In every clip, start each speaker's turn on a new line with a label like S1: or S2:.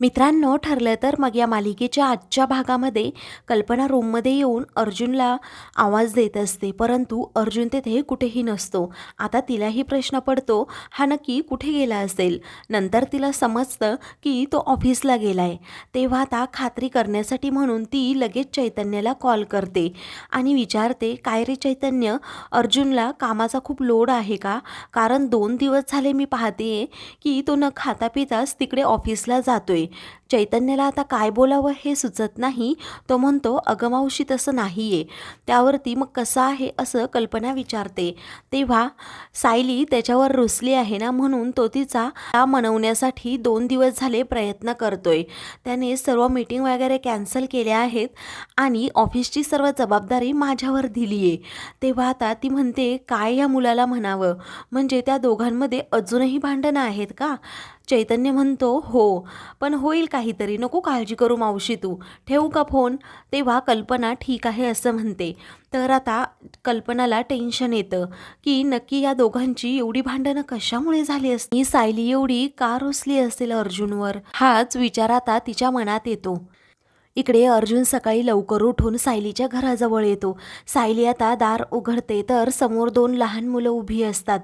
S1: मित्रांनो ठरलं तर मग या मालिकेच्या आजच्या भागामध्ये कल्पना रूममध्ये येऊन अर्जुनला आवाज देत असते. परंतु अर्जुन तेथे कुठेही नसतो. आता तिलाही प्रश्न पडतो हा नक्की कुठे गेला असेल? नंतर तिला समजतं की तो ऑफिसला गेलाय. तेव्हा आता खात्री करण्यासाठी म्हणून ती लगेच चैतन्याला कॉल करते आणि विचारते काय रे चैतन्य अर्जुनला कामाचा खूप लोड आहे का? कारण दोन दिवस झाले मी पाहते की तो न खाता पिताच तिकडे ऑफिसला जातोय. चैतन्याला आता काय बोलावं हे सुचत नाही. तो म्हणतो अगं मावशी तसं नाही आहे त्यावरती मग कसं आहे असं कल्पना विचारते. तेव्हा सायली त्याच्यावर रुसली आहे ना म्हणून तो तिचा त्या मनवण्यासाठी दोन दिवस झाले प्रयत्न करतोय. त्याने सर्व मीटिंग वगैरे कॅन्सल केल्या आहेत आणि ऑफिसची सर्व जबाबदारी माझ्यावर दिली आहे तेव्हा आता ती म्हणते काय या मुलाला म्हणावं? म्हणजे त्या दोघांमध्ये अजूनही भांडणं आहेत का? चैतन्य म्हणतो हो पण होईल काहीतरी. नको काळजी करू मावशी तू. ठेवू का फोन? तेव्हा कल्पना ठीक आहे असं म्हणते. तर आता कल्पनाला टेन्शन येतं की नक्की या दोघांची एवढी भांडणं कशामुळे झाली असती? सायली एवढी का रुसली असेल अर्जुनवर? हाच विचार आता तिच्या मनात येतो. इकडे अर्जुन सकाळी लवकर उठून सायलीच्या घराजवळ येतो. सायली आता दार उघडते तर समोर दोन लहान मुलं उभी असतात.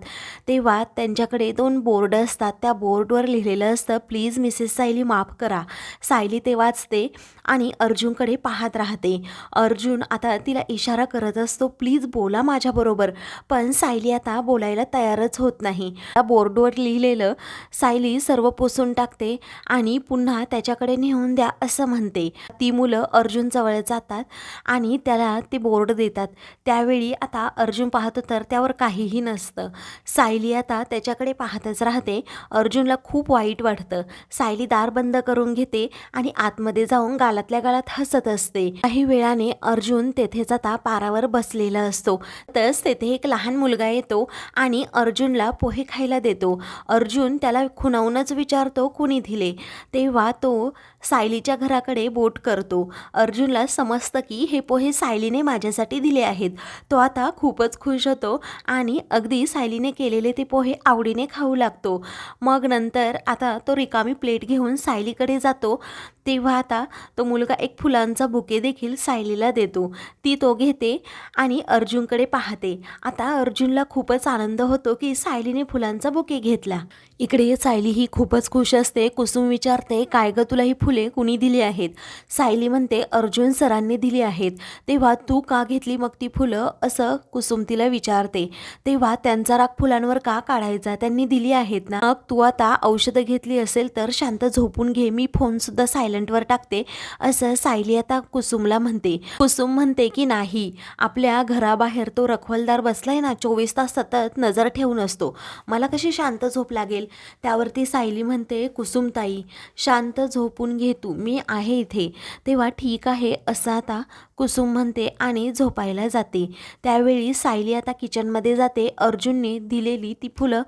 S1: तेव्हा त्यांच्याकडे दोन बोर्ड असतात. त्या बोर्डवर लिहिलेलं असतं प्लीज मिसेस सायली माफ करा. सायली ते वाचते आणि अर्जुनकडे पाहत राहते. अर्जुन आता तिला इशारा करत असतो प्लीज बोला माझ्याबरोबर पण सायली आता बोलायला तयारच होत नाही. त्या बोर्डवर लिहिलेलं सायली सर्व पुसून टाकते आणि पुन्हा त्याच्याकडे नेऊन द्या असं म्हणते. ती मुलं अर्जुन जवळ जातात आणि त्याला ते बोर्ड देतात. त्यावेळी आता अर्जुन पाहतो तर त्यावर काहीही नसतं. सायली आता त्याच्याकडे पाहतच राहते. अर्जुनला खूप वाईट वाटतं. सायली दार बंद करून घेते आणि आतमध्ये जाऊन गालातल्या गालात हसत असते. काही वेळाने अर्जुन तेथेच आता पारावर बसलेला असतो. तस तेथे एक लहान मुलगा येतो आणि अर्जुनला पोहे खायला देतो. अर्जुन त्याला खुणावूनच विचारतो कुणी दिले? तेव्हा तो सायलीच्या घराकडे बोट करतो. अर्जुनला समजतं की हे पोहे सायलीने माझ्यासाठी दिले आहेत. तो आता खूपच खुश होतो आणि अगदी सायलीने केलेले ते पोहे आवडीने खाऊ लागतो. मग नंतर आता तो रिकामी प्लेट घेऊन सायलीकडे जातो. तेव्हा आता तो मुलगा एक फुलांचा बुके देखील सायलीला देतो. ती तो घेते आणि अर्जुनकडे पाहते. आता अर्जुनला खूपच आनंद होतो की सायलीने फुलांचा बुके घेतला. इकडे सायली ही खूपच खुश असते कुसुम विचारते काय ग तुला ही फुले कुणी दिली आहेत? सायली म्हणते अर्जुन सरांनी दिली आहेत. तेव्हा तू का घेतली मग ती फुलं? असं कुसुम तिला विचारते. तेव्हा त्यांचा राग फुलांवर का काढायचा? त्यांनी दिली आहेत ना? मग तू आता औषधं घेतली असेल तर शांत झोपून घे. मी फोनसुद्धा सायलेंटवर टाकते. असं सायली आता कुसुमला म्हणते. कुसुम म्हणते की नाही आपल्या घराबाहेर तो रखवलदार बसलाय ना चोवीस तास सतत नजर ठेवून असतो. मला कशी शांत झोप लागेल? त्यावरती सायली म्हणते कुसुमताई शांत झोपून घे तू मी आहे इथे. तेव्हा ठीक आहे असं आता कुसुम म्हणते आणि झोपायला जाते. त्यावेळी सायली आता किचनमध्ये जाते. अर्जुनने दिलेली ती फुलं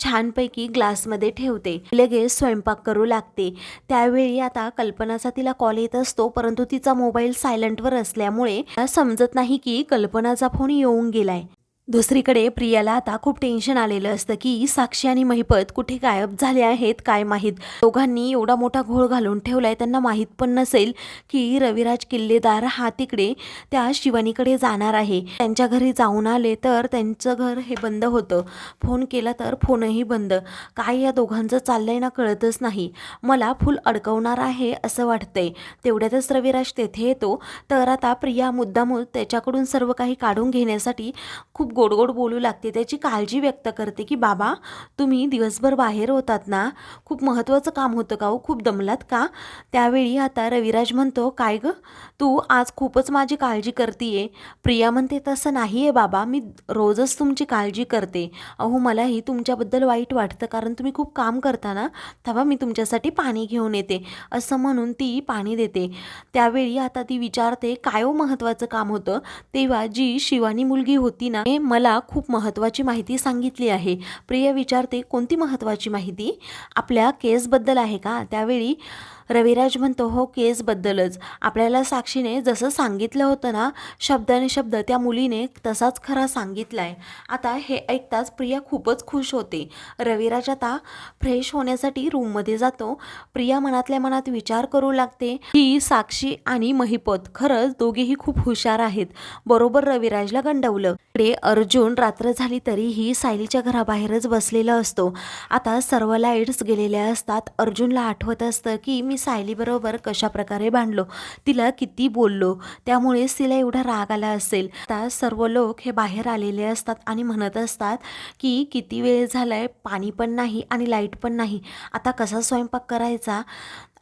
S1: छानपैकी ग्लासमध्ये ठेवते. लगेच स्वयंपाक करू लागते. त्यावेळी आता कल्पनाचा तिला कॉल येत असतो परंतु तिचा मोबाईल सायलेंटवर असल्यामुळे समजत नाही की कल्पनाचा फोन येऊन गेलाय. दुसरीकडे प्रियाला आता खूप टेन्शन आलेलं असतं की साक्षी आणि महिपत कुठे गायब झाले आहेत काय माहीत? दोघांनी एवढा मोठा घोळ घालून ठेवलाय त्यांना माहीत पण नसेल की रविराज किल्लेदार हा तिकडे त्या शिवानीकडे जाणार आहे. त्यांच्या घरी जाऊन आले तर त्यांचं घर हे बंद होतं. फोन केला तर फोनही बंद. काय या दोघांचं चाललंय ना कळतच नाही. मला फुल अडकवणार आहे असं वाटतंय. तेवढ्यातच रविराज तेथे येतो. तर आता प्रिया मुद्दामूद त्याच्याकडून सर्व काही काढून घेण्यासाठी खूप गोड गोड बोलू लागते त्याची काळजी व्यक्त करते की बाबा तुम्ही दिवसभर बाहेर होतात ना खूप महत्त्वाचं काम होतं का हो? खूप दमलात का? त्यावेळी आता रविराज म्हणतो काय गं? तू आज खूपच माझी काळजी करतीये. प्रिया म्हणते तसं नाही आहे बाबा मी रोजच तुमची काळजी करते. अहो मलाही तुमच्याबद्दल वाईट वाटतं कारण तुम्ही खूप काम करता ना तेव्हा मी तुमच्यासाठी पाणी घेऊन येते. असं म्हणून ती पाणी देते. त्यावेळी आता ती विचारते काय हो, महत्त्वाचं काम होतं? तेव्हा जी शिवानी मुलगी होती ना मला खूप महत्त्वाची माहिती सांगितली आहे. प्रिय विचारते कोणती महत्त्वाची माहिती? आपल्या केसबद्दल आहे का? त्यावेळी रविराज म्हणतो हो केसबद्दलच. आपल्याला साक्षीने जसं सांगितलं होतं ना शब्दाने शब्द त्या मुलीने तसाच खरा सांगितला आहे आता हे ऐकताच प्रिया खूपच खुश होते. रविराज आता फ्रेश होण्यासाठी रूममध्ये जातो. प्रिया मनातल्या मनात विचार करू लागते की साक्षी आणि महिपत खरंच दोघेही खूप हुशार आहेत. बरोबर रविराजला गंडवलं. इकडे अर्जुन रात्र झाली तरीही सायलीच्या घराबाहेरच बसलेला असतो. आता सर्व लाईट्स गेलेल्या असतात. अर्जुनला आठवत असतं की मी सायलीबरोबर कशा प्रकारे भांडलो तिला किती बोललो त्यामुळेच तिला एवढा राग आला असेल. आता सर्व लोक हे बाहेर आलेले असतात आणि म्हणत असतात की किती वेळ झालाय पाणी पण नाही आणि लाइट पण नाही. आता कसा स्वयंपाक करायचा?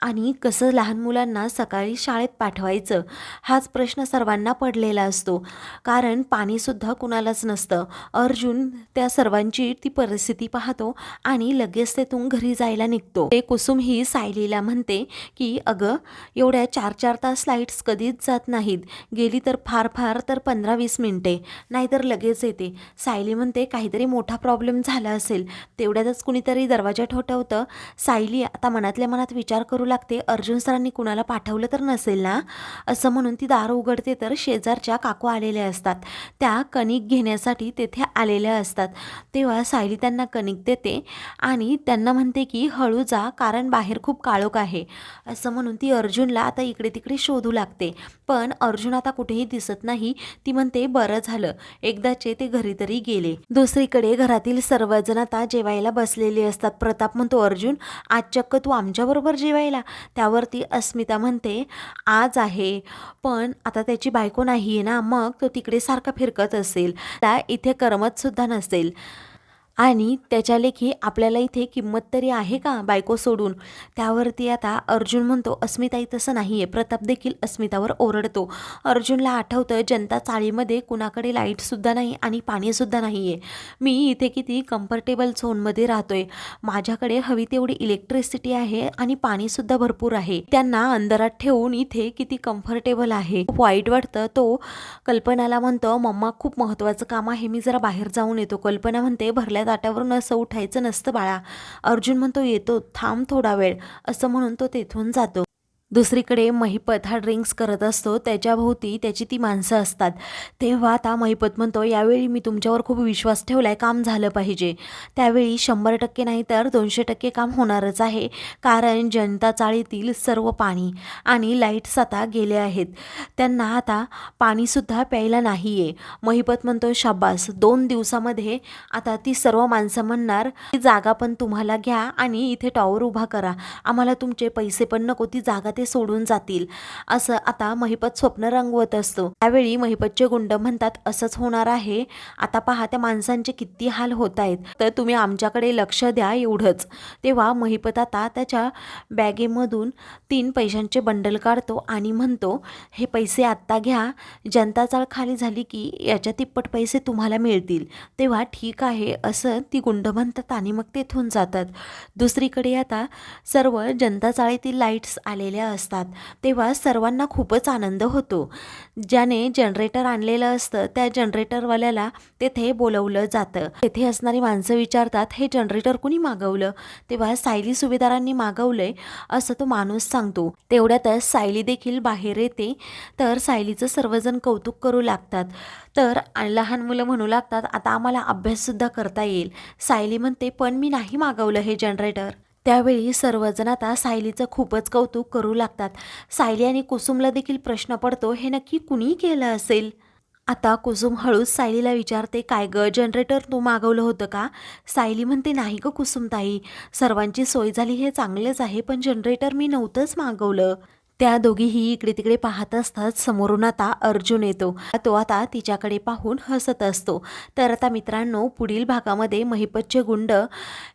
S1: आणि कसं लहान मुलांना सकाळी शाळेत पाठवायचं हाच प्रश्न सर्वांना पडलेला असतो. कारण पाणीसुद्धा कुणालाच नसतं. अर्जुन त्या सर्वांची ती परिस्थिती पाहतो आणि लगेच तेथून घरी जायला निघतो. ते कुसुम ही सायलीला म्हणते की अगं एवढ्या चार चार तास लाईट्स कधीच जात नाहीत. गेली तर फार फार तर पंधरा वीस मिनटे. नाहीतर लगेच येते. सायली म्हणते काहीतरी मोठा प्रॉब्लेम झाला असेल. तेवढ्यातच कुणीतरी दरवाजा ठोठवतं. सायली आता मनातल्या मनात विचार करू लागते. अर्जुन सरांनी कुणाला पाठवलं तर नसेल ना? असं म्हणून ती दार उघडते तर शेजारच्या काकू आलेल्या असतात. त्या कणिक घेण्यासाठी तेथे आलेल्या असतात. तेव्हा सायली त्यांना कणिक देते आणि त्यांना म्हणते की हळू जा कारण बाहेर खूप काळोख आहे. असं म्हणून ती अर्जुनला आता इकडे तिकडे शोधू लागते. पण अर्जुन आता कुठेही दिसत नाही. ती म्हणते बरं झालं. एकदाचे ते घरी तरी गेले. दुसरीकडे घरातील सर्वजण आता जेवायला बसलेले असतात. प्रताप म्हणतो अर्जुन आज चक्क तू आमच्याबरोबर जेवायला त्यावरती अस्मिता म्हणते आज आहे पण आता त्याची बायको नाही आहे ना मग तो तिकडे सारखा फिरकत असेल. त्या इथे करमतसुद्धा नसेल. आणि त्याच्या लेखी आपल्याला इथे किंमत तरी आहे का बायको सोडून? त्यावरती आता अर्जुन म्हणतो अस्मिताई तसं नाही आहे प्रताप देखील अस्मितावर ओरडतो. अर्जुनला आठवतं जनता चाळीमध्ये कुणाकडे लाईटसुद्धा नाही आणि पाणीसुद्धा नाही आहे मी इथे किती कम्फर्टेबल झोनमध्ये राहतोय. माझ्याकडे हवी तेवढी इलेक्ट्रिसिटी आहे आणि पाणीसुद्धा भरपूर आहे. त्यांना अंधारात ठेवून इथे किती कम्फर्टेबल आहे. खूप वाईट वाटतं. तो कल्पनाला म्हणतो मम्मा खूप महत्त्वाचं काम आहे. मी जरा बाहेर जाऊन येतो. कल्पना म्हणते भरल्या ताटावरून असं उठायचं नसतं बाळा. अर्जुन म्हणतो येतो थांब थोडा वेळ. असं म्हणून तो तेथून जातो. दुसरीकडे महिपत हा ड्रिंक्स करत असतो त्याच्याभोवती त्याची ती माणसं असतात. तेव्हा आता महिपत म्हणतो यावेळी मी तुमच्यावर खूप विश्वास ठेवला आहे काम झालं पाहिजे. त्यावेळी शंभर टक्के नाही तर दोनशे टक्के काम होणारच आहे कारण जनता चाळीतील सर्व पाणी आणि लाईट्स आता गेले आहेत. त्यांना आता पाणीसुद्धा प्यायला नाही आहे महिपत म्हणतो शाबास दोन दिवसामध्ये आता ती सर्व माणसं म्हणणार ती जागा पण तुम्हाला घ्या आणि इथे टॉवर उभा करा. आम्हाला तुमचे पैसे पण नको ती जागा ते सोडून जातील. असं आता महिपत स्वप्न रंगवत असतो. त्यावेळी महिपतचे गुंड म्हणतात असंच होणार आहे. आता पहा त्या माणसांचे किती हाल होत आहेत. तर तुम्ही आमच्याकडे लक्ष द्या एवढंच. तेव्हा महिपत आता त्याच्या बॅगेमधून तीन पैशांचे बंडल काढतो आणि म्हणतो हे पैसे आत्ता घ्या. जनता चाळ खाली झाली की याच्या तिप्पट पैसे तुम्हाला मिळतील. तेव्हा ठीक आहे. असं ती गुंड म्हणतात आणि मग तेथून जातात. दुसरीकडे आता सर्व जनता चाळीतील लाईट्स आलेल्या असतात. तेव्हा सर्वांना खूपच आनंद होतो. ज्याने जनरेटर आणलेलं असतं त्या जनरेटरवाल्याला तेथे बोलवलं जातं. तेथे असणारी माणसं विचारतात हे जनरेटर कुणी मागवलं? तेव्हा सायली सुभेदारांनी मागवलंय असं तो माणूस सांगतो. तेवढ्यातच सायली देखील बाहेर येते. तर सायलीचं सर्वजण कौतुक करू लागतात. तर लहान मुलं म्हणू लागतात आता आम्हाला अभ्याससुद्धा करता येईल. सायली म्हणते पण मी नाही मागवलं हे जनरेटर त्यावेळी सर्वजण आता सायलीचं खूपच कौतुक करू लागतात. सायली आणि कुसुमला देखील प्रश्न पडतो हे नक्की कुणी केलं असेल? आता कुसुम हळूच सायलीला विचारते काय ग जनरेटर तू मागवलं होतं का? सायली म्हणते नाही ग कुसुमताई सर्वांची सोय झाली हे चांगलंच आहे पण जनरेटर मी नव्हतंच मागवलं. त्या दोघीही इकडे तिकडे पाहत असतात. समोरून आता अर्जुन येतो. तो आता तिच्याकडे पाहून हसत असतो. तर आता मित्रांनो पुढील भागामध्ये महिपतचे गुंड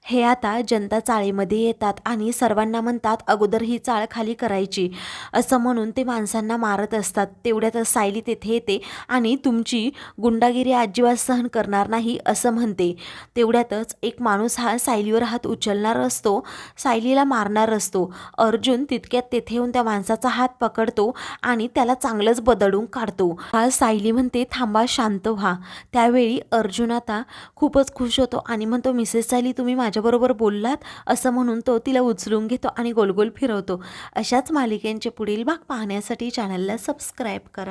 S1: हे आता जनता चाळीमध्ये येतात आणि सर्वांना म्हणतात अगोदर ही चाळ खाली करायची. असं म्हणून ते माणसांना मारत असतात. तेवढ्यातच सायली तेथे येते आणि तुमची गुंडागिरी अजिबात सहन करणार नाही असं म्हणते. तेवढ्यातच एक माणूस हा सायलीवर हात उचलणार असतो. सायलीला मारणार असतो. अर्जुन तितक्यात तेथे येऊन त्या माणसाचा केसाचा हात पकडतो आणि त्याला चांगलंच बदडून काढतो. हा सायली म्हणते थांबा शांत व्हा. त्यावेळी अर्जुन आता खूपच खुश होतो आणि म्हणतो मिसेस सायली तुम्ही माझ्याबरोबर बोललात? असं म्हणून तो तिला उचलून घेतो आणि गोलगोल फिरवतो. अशाच मालिकेंचे पुढील भाग पाहण्यासाठी चॅनलला सबस्क्राईब करा.